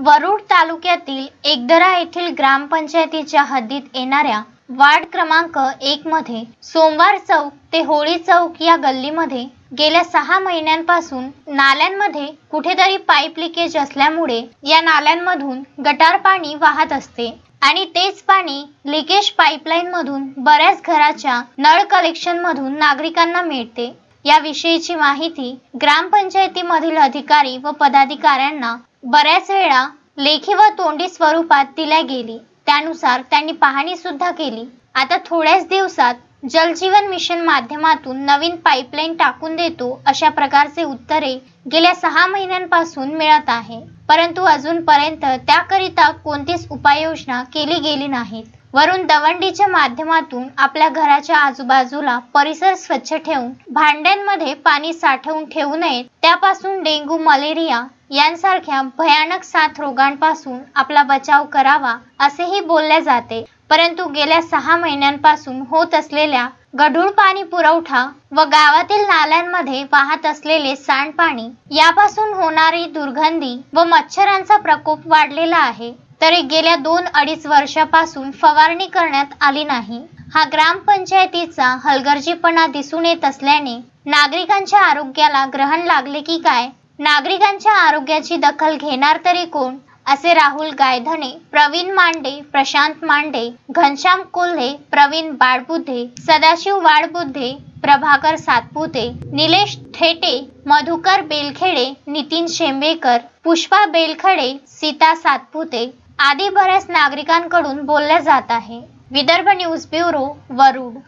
वरुड तालुक्यातील एकदरा येथील ग्रामपंचायतीच्या हद्दीत येणाऱ्या वार्ड क्रमांक एक मध्ये सोमवार चौक ते होळी चौक या गल्लीमध्ये गेल्या सहा महिन्यांपासून नाल्यांमध्ये कुठेतरी पाईप लिकेज असल्यामुळे या नाल्यांमधून गटार पाणी वाहत असते आणि तेच पाणी लिकेज पाईपलाईन मधून बऱ्याच घराच्या नळ कलेक्शन मधून नागरिकांना मिळते. याविषयीची माहिती ग्रामपंचायतीमधील अधिकारी व पदाधिकाऱ्यांना बऱ्याच वेळा लेखी व तोंडी स्वरूपात दिल्या गेली. त्यानुसार त्यांनी पाहणी सुद्धा केली. आता थोड्याच दिवसात जलजीवन मिशन माध्यमातून नवीन पाईपलाईन टाकून देतो अशा प्रकारचे उत्तरे गेल्या सहा महिन्यांपासून मिळत आहे. परंतु अजूनपर्यंत त्याकरिता उपाययोजना केली गेली नाहीत. वरून दवंडीच्या माध्यमातून आपल्या घराच्या आजूबाजूला परिसर स्वच्छ ठेवून भांड्यांमध्ये पाणी साठवून ठेवू नये त्यापासून डेंग्यू मलेरिया यांसारख्या भयानक साथ रोगांपासून आपला बचाव करावा असेही बोलले जाते. परंतु गेल्या सहा महिन्यांपासून होत असलेल्या गढूळ पाणी पुरवठा व गावातील नाल्यांमध्ये वाहत असलेले सांडपाणी यापासून होणारी दुर्गंधी व मच्छरांचा प्रकोप वाढलेला आहे. तरी गेल्या दोन अडीच वर्षापासून फवारणी करण्यात आली नाही. हा ग्रामपंचायतीचा हलगर्जीपणा दिसून येत असल्याने नागरिकांच्या आरोग्याला ग्रहण लागले की काय? नागरिकांच्या आरोग्याची दखल घेणार तरी कोण? असे राहुल गायधने प्रवीण मांडे प्रशांत मांडे घनश्याम कोल्हे प्रवीण बाळबुद्धे सदाशिव वाडबुद्धे प्रभाकर सातपुते निलेश थेटे मधुकर बेलखेडे नितीन शेंबेकर पुष्पा बेलखडे सीता सातपुते आदी बऱ्याच नागरिकांकडून बोलल्या जात आहे. Vidarbha news bureau Warud